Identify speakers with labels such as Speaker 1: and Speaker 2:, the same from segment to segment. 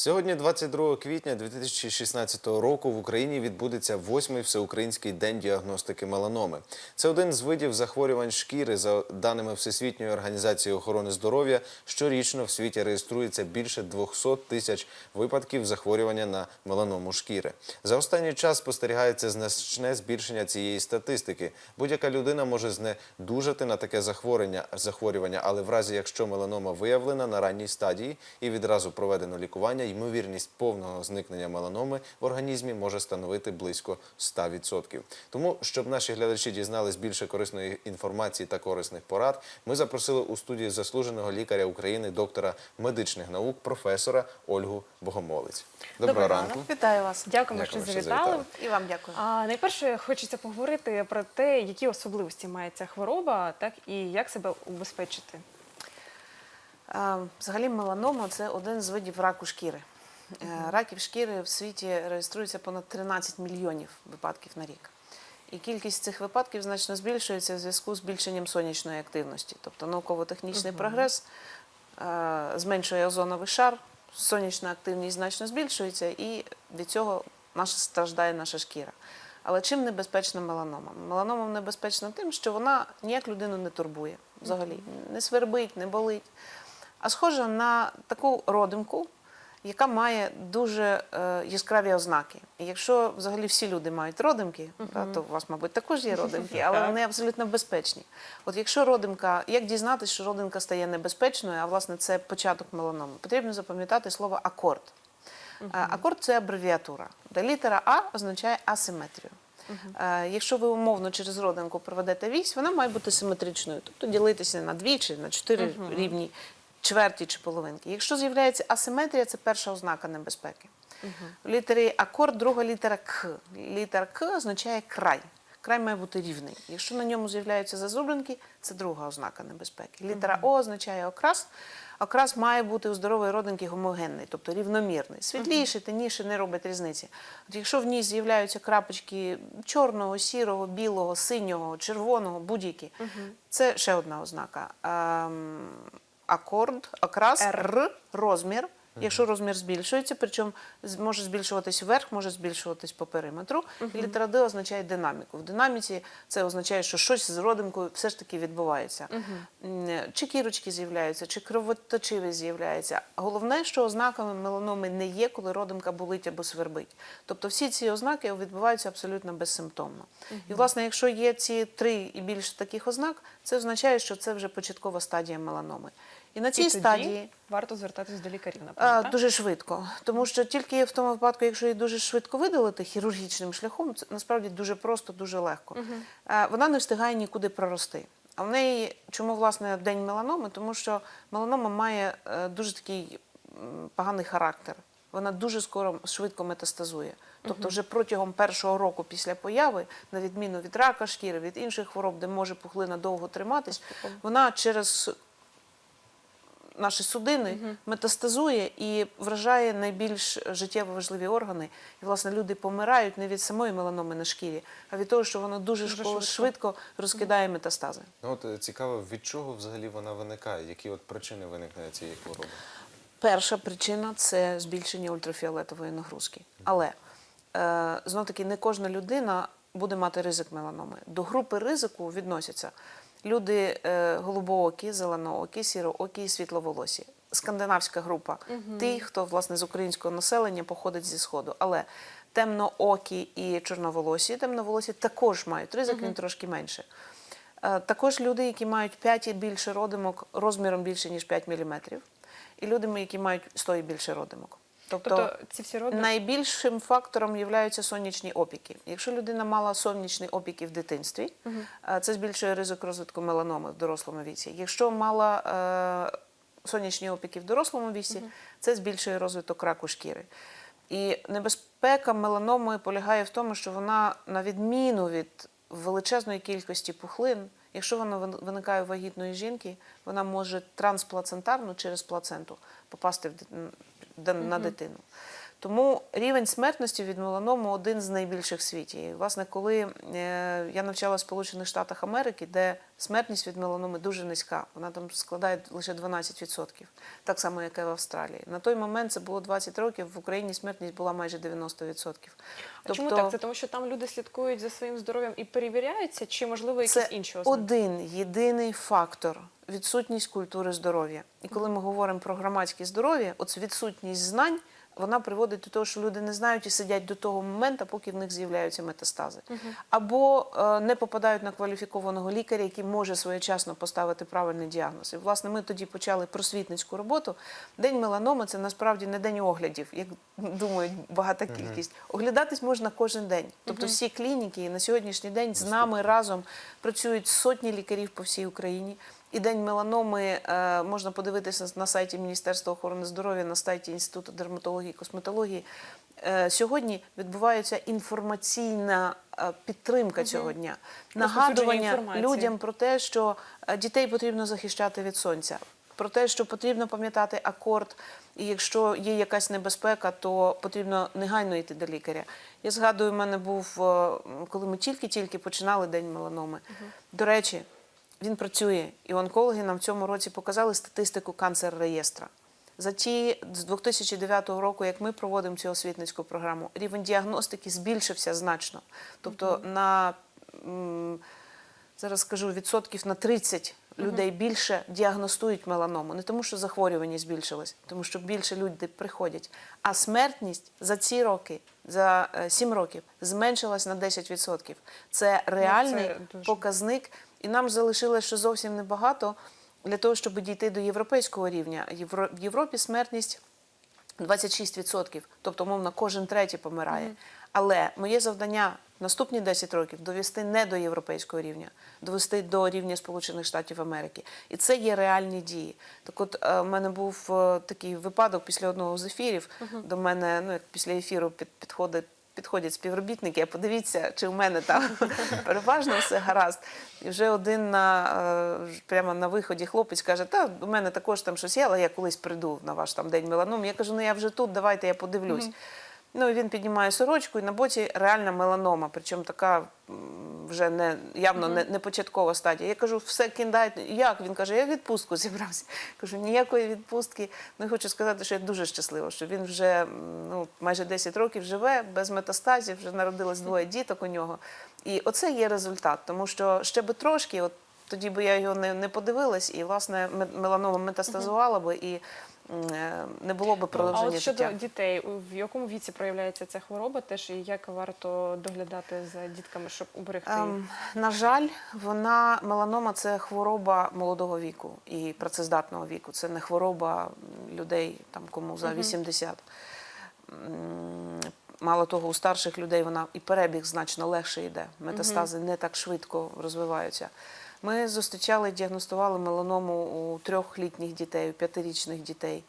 Speaker 1: Сьогодні, 22 квітня 2016 року, в Україні відбудеться восьмий всеукраїнський день діагностики меланоми. Це один з видів захворювань шкіри. За даними Всесвітньої організації охорони здоров'я, щорічно в світі реєструється більше 200 тисяч випадків захворювання на меланому шкіри. За останній час спостерігається значне збільшення цієї статистики. Будь-яка людина може знедужати на таке захворювання, захворювання, але в разі, якщо меланома виявлена на ранній стадії і відразу проведено лікування, ймовірність повного зникнення меланоми в організмі може становити близько 100%. Тому, щоб наші глядачі дізнались більше корисної інформації та корисних порад, ми запросили у студію заслуженого лікаря України, доктора медичних наук, професора Ольгу Богомолець. Доброго
Speaker 2: Доброго
Speaker 1: ранку.
Speaker 3: Вітаю вас.
Speaker 2: Дякуємо,
Speaker 1: Дякую,
Speaker 2: що завітали.
Speaker 3: І вам дякую.
Speaker 2: А найперше хочеться поговорити про те, які особливості має ця хвороба, так і як себе убезпечити.
Speaker 3: Взагалі меланома це один з видів раку шкіри. Е, Раків шкіри в світі реєструється понад 13 мільйонів випадків на рік. І кількість цих випадків значно збільшується в зв'язку з збільшенням сонячної активності. Тобто науково-технічний прогрес е, зменшує озоновий шар, сонячна активність значно збільшується, і від цього наша страждає наша шкіра. Але чим небезпечна меланома? Меланома небезпечна тим, що вона ніяк людину не турбує взагалі. Не свербить, не болить. А схожа на таку родимку, яка має дуже е, яскраві ознаки. І якщо взагалі всі люди мають родимки, та, то у вас, мабуть, також є родимки, але вони абсолютно безпечні. От якщо родимка, як дізнатися, що родимка стає небезпечною, а власне це початок меланоми, потрібно запам'ятати слово акорд. Е, Акорд це абревіатура, де літера А означає асиметрію. Е, Якщо ви умовно через родинку проведете вісь, вона має бути симетричною, тобто ділитися на дві чи на чотири рівні чверті чи половинки. Якщо з'являється асиметрія, це перша ознака небезпеки. В літері акорд друга літера К. Літера К означає край. Край має бути рівний. Якщо на ньому з'являються зазубринки, це друга ознака небезпеки. Літера О означає окрас. Окрас має бути у здорової родинки гомогенний, тобто рівномірний. Світліший, темніший не робить різниці. От якщо в ній з'являються крапочки чорного, сірого, білого, синього, червоного, будь-які, це ще одна ознака. Акорд, окрас, Р, розмір. Якщо розмір збільшується, причому може збільшуватись вверх, може збільшуватись по периметру. І літера Д означає динаміку. В динаміці це означає, що щось з родинкою все ж таки відбувається. М, Чи кірочки з'являються, чи кровоточивість з'являється. Головне, що ознаками меланоми не є, коли родинка болить або свербить. Тобто всі ці ознаки відбуваються абсолютно безсимптомно. І, власне, якщо є ці три і більше таких ознак, це означає, що це вже початкова стадія меланоми. І на цій
Speaker 2: і тоді
Speaker 3: стадії
Speaker 2: варто звертатись до лікарів, напевно. так?
Speaker 3: дуже швидко, тому що тільки в тому випадку, якщо її дуже швидко видалити хірургічним шляхом, це насправді дуже просто, дуже легко. Е, Вона не встигає нікуди прорости. А в неї чому власне день меланоми? Тому що меланома має е, дуже такий поганий характер. Вона дуже скоро швидко метастазує. Тобто, вже протягом першого року після появи, на відміну від рака шкіри, від інших хвороб, де може пухлина довго триматись, вона через наші судини метастазує і вражає найбільш життєво важливі органи. І, власне, люди помирають не від самої меланоми на шкірі, а від того, що воно дуже,
Speaker 2: Дуже
Speaker 3: швидко. розкидає метастази.
Speaker 1: Ну, от е, цікаво, від чого взагалі вона виникає? Які от причини виникнення цієї хвороби?
Speaker 3: Перша причина це збільшення ультрафіолетової нагрузки. Але е, знов таки не кожна людина буде мати ризик меланоми. До групи ризику відносяться люди е, голубоокі, зеленоокі, сіроокі і світловолосі. Скандинавська група ті, хто власне з українського населення походить зі сходу. Але темноокі і чорноволосі, темноволосі також мають ризик, він трошки менше. Е, Також люди, які мають 5 і більше родимок розміром більше, ніж 5 мм. І люди, які мають 100 і більше родимок. Тобто,
Speaker 2: Тобто ці всі роди
Speaker 3: найбільшим фактором являються сонячні опіки. Якщо людина мала сонячні опіки в дитинстві, е, це збільшує ризик розвитку меланоми в дорослому віці. Якщо мала е, сонячні опіки в дорослому віці, це збільшує розвиток раку шкіри. І небезпека меланоми полягає в тому, що вона, на відміну від величезної кількості пухлин, якщо вона виникає у вагітної жінки, вона може трансплацентарно через плаценту попасти в дит- н- д- на дитину. Тому рівень смертності від меланоми один з найбільших в світі. І, власне, коли е, я навчала в Сполучених Штатах Америки, де смертність від меланоми дуже низька, вона там складає лише 12%, так само, як і в Австралії. На той момент це було 20 років, в Україні смертність була майже 90%.
Speaker 2: А чому так? Це тому, що там люди слідкують за своїм здоров'ям і перевіряються, чи можливо якісь
Speaker 3: Це
Speaker 2: інші ознаки?
Speaker 3: один єдиний фактор відсутність культури здоров'я. І коли ми говоримо про громадське здоров'я, оце відсутність знань. Вона приводить до того, що люди не знають і сидять до того моменту, поки в них з'являються метастази, або е, не попадають на кваліфікованого лікаря, який може своєчасно поставити правильний діагноз. І власне ми тоді почали просвітницьку роботу. День меланоми це насправді не день оглядів, як думають багата кількість. Оглядатись можна кожен день. Тобто всі клініки на сьогоднішній день з нами разом працюють сотні лікарів по всій Україні. І день меланоми е, можна подивитися на сайті Міністерства охорони здоров'я, на сайті Інституту дерматології і косметології. Е, сьогодні відбувається інформаційна е, підтримка цього дня, нагадування людям про те, що дітей потрібно захищати від сонця, про те, що потрібно пам'ятати акорд, і якщо є якась небезпека, то потрібно негайно йти до лікаря. Я згадую, в мене був, коли ми тільки-тільки починали день меланоми. До речі, він працює, і онкологи нам в цьому році показали статистику канцер реєстра. За ті з 2009 року, як ми проводимо цю освітницьку програму, рівень діагностики збільшився значно. Тобто на зараз скажу відсотків на 30 людей більше діагностують меланому. Не тому, що захворюваність збільшилась, тому що більше людей приходять. А смертність за ці роки, за 7 років, зменшилась на 10%. Це реальний
Speaker 2: дуже.
Speaker 3: показник, і нам залишилося ще зовсім небагато для того, щоб дійти до європейського рівня. Євро- В Європі смертність 26%, тобто, мовно, кожен третій помирає. Але моє завдання наступні 10 років довести не до європейського рівня, довести до рівня Сполучених Штатів Америки. І це є реальні дії. Так от е, в мене був е, такий випадок після одного з ефірів. До мене, ну як після ефіру під, підходить. Підходять співробітники, а подивіться, чи в мене там переважно все гаразд. І вже один на е, прямо на виході хлопець каже: Та у мене також там щось є, але я колись прийду на ваш там день меланом. Я кажу, ну я вже тут, давайте я подивлюсь. Ну і він піднімає сорочку, і на боці реальна меланома, причому така вже не явно не, не початкова стадія. Я кажу, все кидайте. Як? Він каже, я в відпустку зібрався. Кажу, ніякої відпустки. Ну і хочу сказати, що я дуже щаслива, що він вже ну, майже 10 років живе без метастазів, вже народилось двоє діток у нього. І оце є результат, тому що ще би трошки, от тоді би я його не, не подивилась, і власне меланома метастазувала би і е, не було би
Speaker 2: А
Speaker 3: продовження
Speaker 2: от щодо
Speaker 3: життя.
Speaker 2: дітей, в якому віці проявляється ця хвороба, теж і як варто доглядати за дітками, щоб уберегти їх?
Speaker 3: Ем, на жаль, вона меланома це хвороба молодого віку і працездатного віку. Це не хвороба людей, там кому за 80. Мало того, у старших людей вона і перебіг значно легше йде. Метастази не так швидко розвиваються. Ми зустрічали, діагностували меланому у трьохлітніх дітей, у п'ятирічних дітей,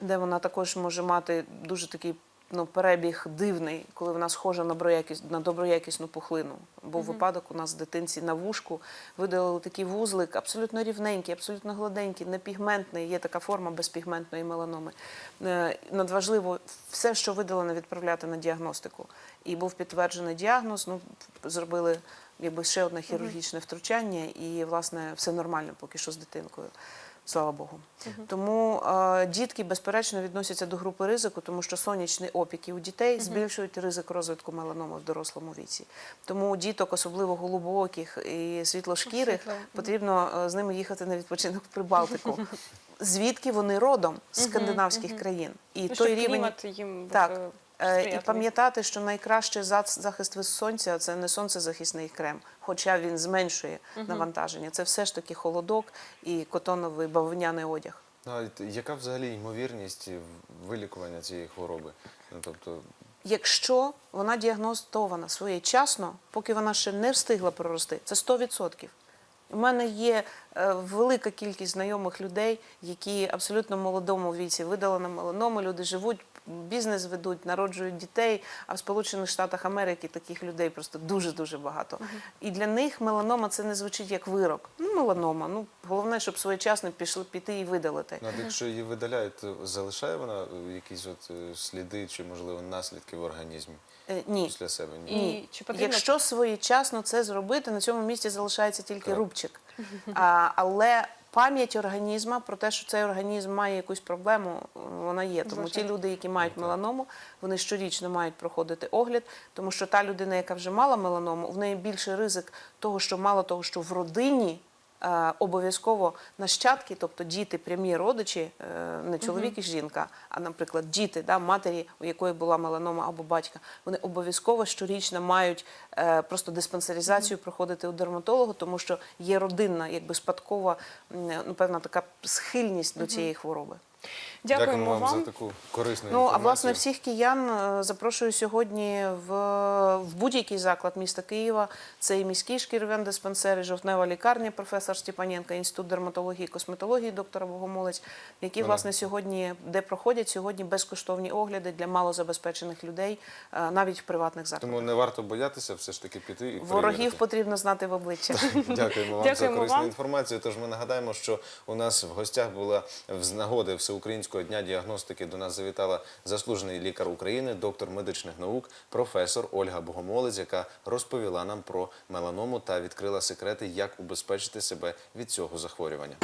Speaker 3: де вона також може мати дуже такий ну, перебіг дивний, коли вона схожа на, на доброякісну пухлину. Був випадок у нас в дитинці на вушку, видалили такий вузлик, абсолютно рівненький, абсолютно гладенький, непігментний. Є така форма безпігментної меланоми. Е, Надважливо все, що видалено, відправляти на діагностику. І був підтверджений діагноз. Ну, зробили якби ще одне хірургічне втручання, і власне все нормально поки що з дитинкою. Слава Богу. Тому е, дітки, безперечно, відносяться до групи ризику, тому що сонячні опіки у дітей збільшують ризик розвитку меланоми в дорослому віці. Тому діток, особливо голубооких і світлошкірих,
Speaker 2: Світло.
Speaker 3: потрібно е, з ними їхати на відпочинок в Прибалтику. Звідки вони родом з скандинавських країн, і
Speaker 2: Ну,
Speaker 3: той рівень
Speaker 2: їм
Speaker 3: так.
Speaker 2: Е,
Speaker 3: І пам'ятати, що найкращий захист від сонця це не сонцезахисний крем, хоча він зменшує навантаження. Це все ж таки холодок і котоновий бавовняний одяг.
Speaker 1: А яка взагалі ймовірність вилікування цієї хвороби? Ну, тобто,
Speaker 3: Якщо вона діагностована своєчасно, поки вона ще не встигла прорости, це 100%. У мене є е, велика кількість знайомих людей, які абсолютно в молодому віці видалено меланому, люди живуть, бізнес ведуть, народжують дітей. А в Сполучених Штатах Америки таких людей просто дуже дуже багато. І для них меланома це не звучить як вирок. Ну, меланома, ну Головне, щоб своєчасно пішли піти і видалити.
Speaker 1: Ну, а якщо її видаляють, то залишає вона якісь от е, сліди чи, можливо, наслідки в організмі
Speaker 3: Е, Ні.
Speaker 1: після себе? Ні.
Speaker 2: І чи потрібно
Speaker 3: Якщо своєчасно це зробити, на цьому місці залишається тільки
Speaker 1: Так.
Speaker 3: рубчик. А, але пам'ять організму про те, що цей організм має якусь проблему, вона є. Тому ті люди, які мають меланому, вони щорічно мають проходити огляд, тому що та людина, яка вже мала меланому, в неї більший ризик того, що мало того, що в родині. Е, Обов'язково нащадки, тобто діти, прямі родичі, е, не чоловік і жінка, а, наприклад, діти, да, матері, у якої була меланома або батька, вони обов'язково щорічно мають е, просто диспансеризацію проходити у дерматолога, тому що є родинна, якби спадкова, ну, певна така схильність до цієї хвороби.
Speaker 2: Дякуємо,
Speaker 1: вам, за таку корисну
Speaker 3: Ну, а власне всіх киян е, запрошую сьогодні в, в будь-який заклад міста Києва. Це і міський шкірвен диспансер, і жовтнева лікарня, професор Степаненко, інститут дерматології і косметології доктора Богомолець, які
Speaker 1: Вона-
Speaker 3: власне сьогодні, де проходять сьогодні безкоштовні огляди для малозабезпечених людей, е, навіть в приватних закладах.
Speaker 1: Тому не варто боятися все ж таки піти і
Speaker 3: Ворогів
Speaker 1: перевірити.
Speaker 3: потрібно знати в обличчя.
Speaker 1: Дякуємо вам за корисну
Speaker 2: вам.
Speaker 1: інформацію. Тож ми нагадаємо, що у нас в гостях була з нагоди Всеукраїнського дня діагностики. До нас завітала заслужений лікар України, доктор медичних наук, професор Ольга Богомолець, яка розповіла нам про меланому та відкрила секрети, як убезпечити себе від цього захворювання.